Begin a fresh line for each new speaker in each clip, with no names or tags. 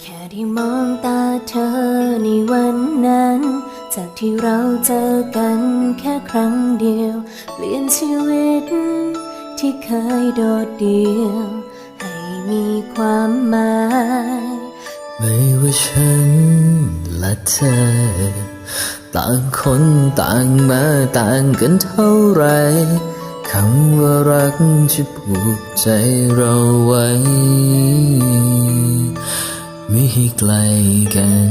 แค่ที่มองตาเธอในวันนั้น จากที่เราเจอกันแค่ครั้งเดียว เปลี่ยนชีวิตที่เคยโดดเดี่ยว ให้มีความหมาย
ไม่ว่าฉันและเธอ ต่างคนต่างมาต่างกันเท่าไรคำว่ารักจะผูกใจเราไว้ ไม่ให้ไกลกัน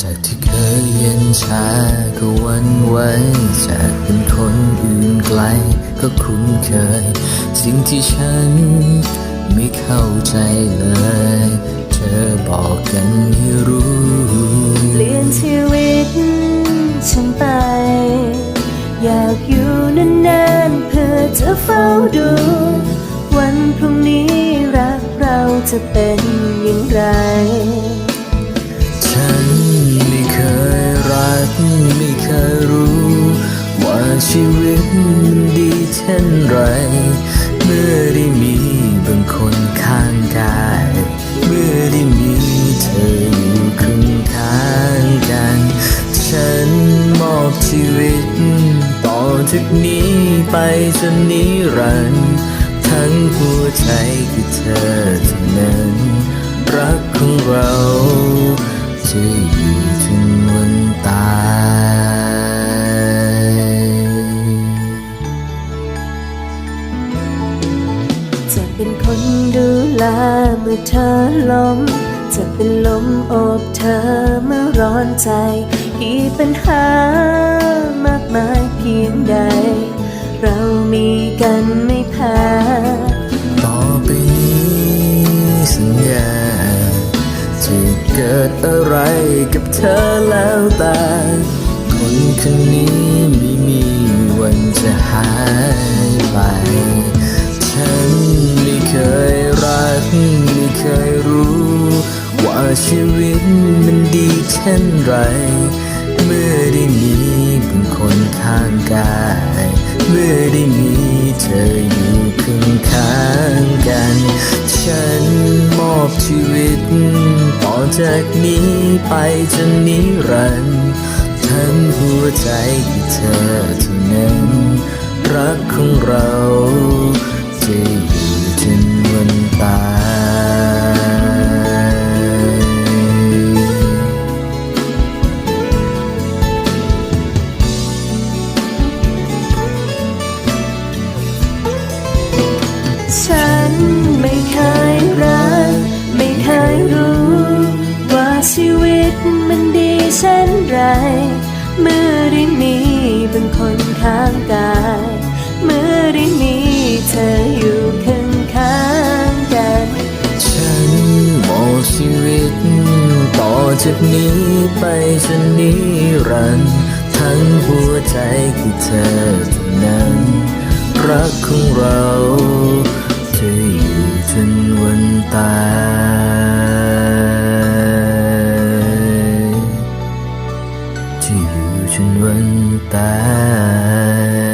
จากที่เคยเย็นชาก็วันไหวจากเป็นคนอื่นไกลก็คุ้นเคย สิ่งที่ฉัน ใจเลย เธอบอกกันให้รู้
เปลี่ยนชีวิตฉันไป อยากอยู่นานๆเพื่อจะเฝ้าดู วันพรุ่งนี้รักเราจะเป็นอย่างไร
ฉันไม่เคยรักไม่เคยรู้ ว่าชีวิตมันดีเช่นไร เมื่อได้มีบางคนข้าง ได้ เมื่อได้มีเธออยู่ข้างข้างกัน ฉันมอบชีวิต ต่อจากนี้ไปจนนิรันดร์ทั้งหัวใจคือเธอเท่านั้น
ดูแลเมื่อเธอล้มจะเป็นลมอบเธอเมื่อร้อนใจ กี่ปัญหามากมายเพียงใด เรามีกันไม่แพ้
ต่อไปนี้สัญญาจะเกิดอะไรกับเธอแล้วแต่คนคนนี้ไม่มีวันจะหาย ชีวิตมันดีเช่นไร เมื่อได้มีบางคนข้างกาย เมื่อได้มีเธออยู่ข้างข้างกัน ฉันมอบชีวิต ต่อจากนี้ไปจนนิรันดร์ทั้งหัวใจที่เธอเท่านั้นรักของเรา
ฉันไม่เคยรัก ไม่เคยรู้ ว่าชีวิตมันดีเช่นไร เมื่อได้มีบางคนข้างกาย เมื่อได้มีเธออยู่ข้างข้างๆกัน
ฉันมอบชีวิต ต่อจากนี้ไปจนนิรันดร์ทั้งหัวใจคือเธอเท่านั้นรักของเรา จะอยู่จนวันตายจะอยู่จนวันตาย